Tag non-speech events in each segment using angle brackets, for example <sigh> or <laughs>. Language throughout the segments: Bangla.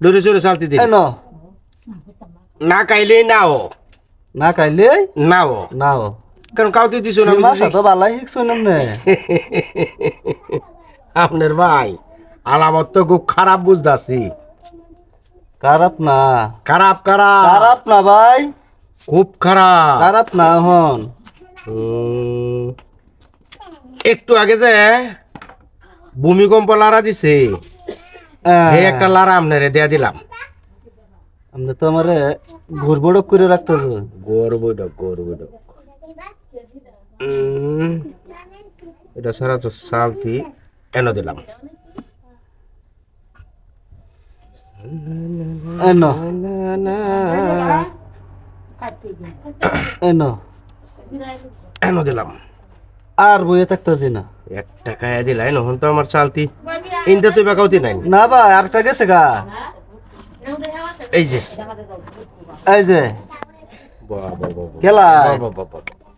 চড়ে চালতি দিন। এ ন। না খাইলেই নাও। না খাইলে নাও। নাও। কারণ কাউতে দিছো না মাসা তো বালাই শিখছো নামনে <laughs> আপনার ভাই আলামত তো খুব খারাপ বুঝতাছি। খারাপ না। খারাপ খারাপ। খারাপ না ভাই। খুব খারাপ। খারাপ না হন। একটু আগে যে ভূমিকম্প লারা দিছে। এই একটা লারা আপনারে দেয়া দিলাম। আমরা তো আমারে ঘুরবড়ক করে রাখতে হবে। গোর বৈঠক গোর বৈঠক উম, এটা সারা তো শান্তি এনে দিলাম। এ ন এ ন এনে দিলাম। আর বইয়ে থাকতেছি না। এক টাকা দিলাই নহন তো আমার চালতি। ইনতে তুই বাকাউতি নাই। না ভাই আরেকটা গেছে গা। এই যে। এই যে। বাহ।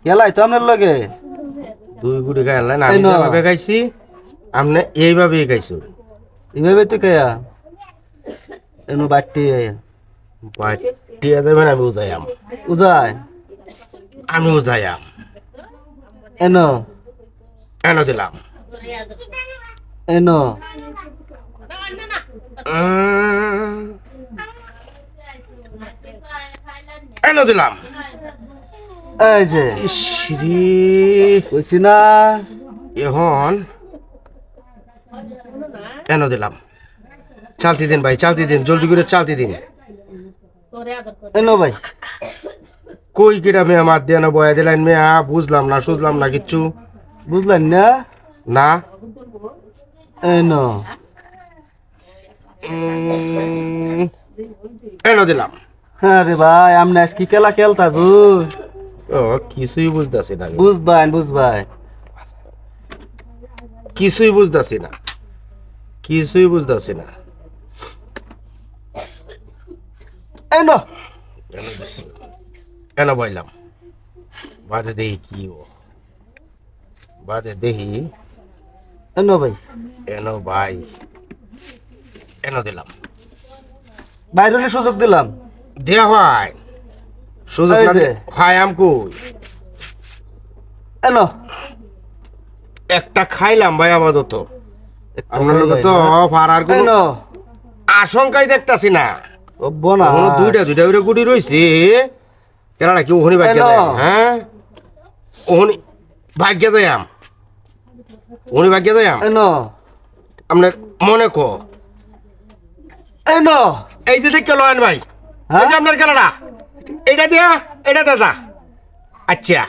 কেলাই? তো আপনার লগে? দুই গুড়ি খাইলেন আমি এই নাও। যেভাবে খাইছি আপনি এইভাবেই খাইছো এভাবে তো কেয়া? এনো বাট্টি টিয়া দেবেন আমি উজাইয়াম উজায় আমি উজাইয়াম এনো এনে দিলাম। এনো। এনে দিলাম। এই যে। ইসরি কইছি না। এখন এনে দিলাম। চালতি দিন ভাই চালতি দিন জলদি করে চালতি দিন। এনো ভাই। কই কিরা মেয়ে মাত দিয়ে না বয়া দিলেন মেয়া বুঝলাম না সুঝলাম না কিচ্ছু। বুঝলেন না? না। এনো এনে দিলাম। আরে ভাই আমনে আজ কি খেলা খেলতাছু ও কিছুই বুঝতেছি না। বুঝবাই বুঝবাই। কিছুই বুঝতেছি না। কিছুই বুঝতেছি না। এনো। এনে বইলাম। বাদে দেখি কি ও। বাদে দেখি এনো ভাই। এনো ভাই। এনো দিলাম। বাইরে সুযোগ দিলাম। দেয়া হয়। সুযোগ হয় আম কই? এনো। একটা খাইলাম ভাই আপাতত। আপনার তো ফারার কোনো আশঙ্কাই দেখতাছি না। দুইটা দুইটা করে গুটি রইছে। কেনাডা কি ওখানে ভাগ্য হ্যাঁ? ওখানে ভাগ্য দেয় আম। ওখানে ভাগ্য দেয়? আম আপনার মনে কো। এনো এই যে দেখে লয়েন ভাই হ্যাঁ? এই যে আপনার কেনাডা এটা দিয়া এটা দাদা আচ্ছা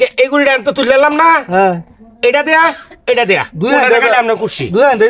যে এই গুড়িটা তো তুলে না। হ্যাঁ। এটা দেয়া এটা দেয়া। দুই হাজার আপনার খুশি? দুই হাজার